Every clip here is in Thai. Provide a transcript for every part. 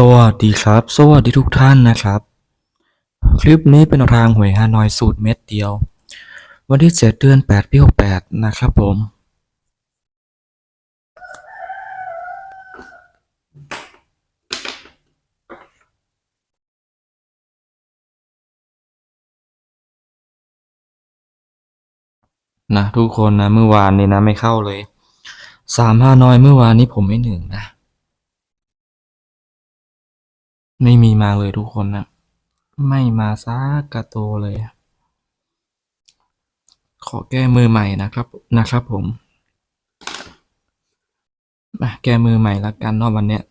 สวัสดีครับ สวัสดีทุกท่านนะครับ คลิปนี้เป็นทางหวยฮานอยสูตรเม็ดเดียว วันที่ 7 เดือน 8 ปี68 นะครับผม นะทุกคนนะเมื่อวานนี้นะไม่เข้าเลยสามห้าน้อยเมื่อวานนี้ผมไม่หนึ่งนะ ไม่มีมาเลยทุกคนนะ ไม่มาซักกระโตเลย ขอแก้มือใหม่นะครับนะครับผมมาแก้มือใหม่ละกันเนอกวันเนี้ย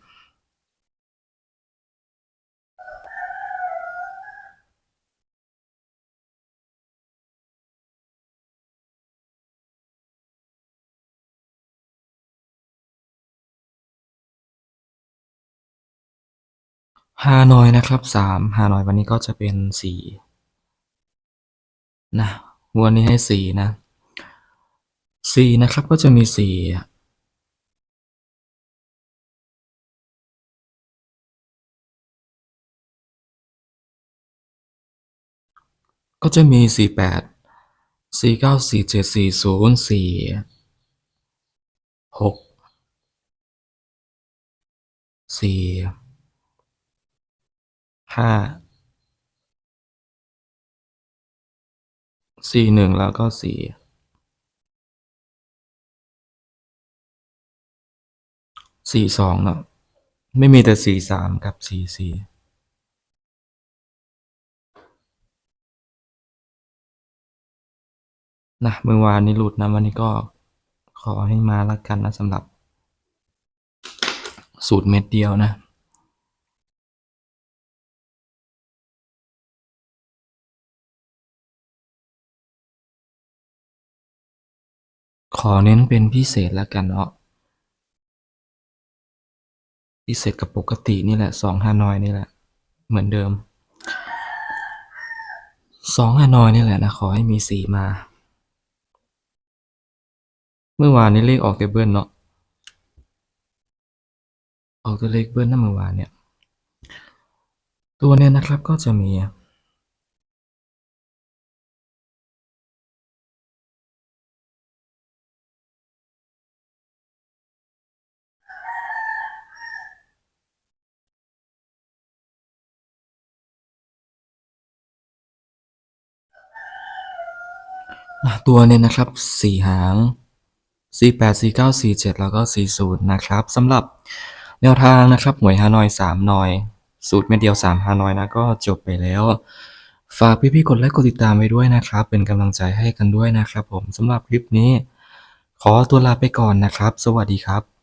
ฮานอยนะครับสามฮานอยวันนี้ก็จะเป็นสี่นะวันนี้ให้สี่นะสี่นะครับก็จะมีสี่ก็จะมีสี่แปดสี่เก้าสี่เจ็ดสี่ศูนย์สี่หกสี่ ห้าสี่หนึ่งแล้วก็สี่สี่สองเนาะไม่มีแต่สี่สามกับสี่สี่นะเมื่อวานนี้หลุดนะวันนี้ก็ขอให้มาละกันนะสำหรับสูตรเม็ดเดียวนะ ขอเน้นเป็นพิเศษแล้วกันเนาะพิเศษกับปกตินี่แหละสองฮานอยนี่แหละ เหมือนเดิมสองฮานอยนี่แหละนะ ขอให้มีสีมา เมื่อวานนี้เลขออกเตเบิลเนาะออกตัวเลขเบิ้ลนะเมื่อวานเนี่ย ตัวเนี้ยนะครับก็จะมี ตัวเนี่ยนะครับสี่หางสี่แปดสี่เก้าสี่เจ็ดแล้วก็สี่ศูนย์นะครับสำหรับแนวทางนะครับหวยฮานอยสามนอย สูตรเม็ดเดียวสามฮานอยนะก็จบไปแล้ว ฝากพี่ๆกดไลค์กดติดตามไปด้วยนะครับ เป็นกำลังใจให้กันด้วยนะครับผมสำหรับคลิปนี้ ขอตัวลาไปก่อนนะครับ สวัสดีครับ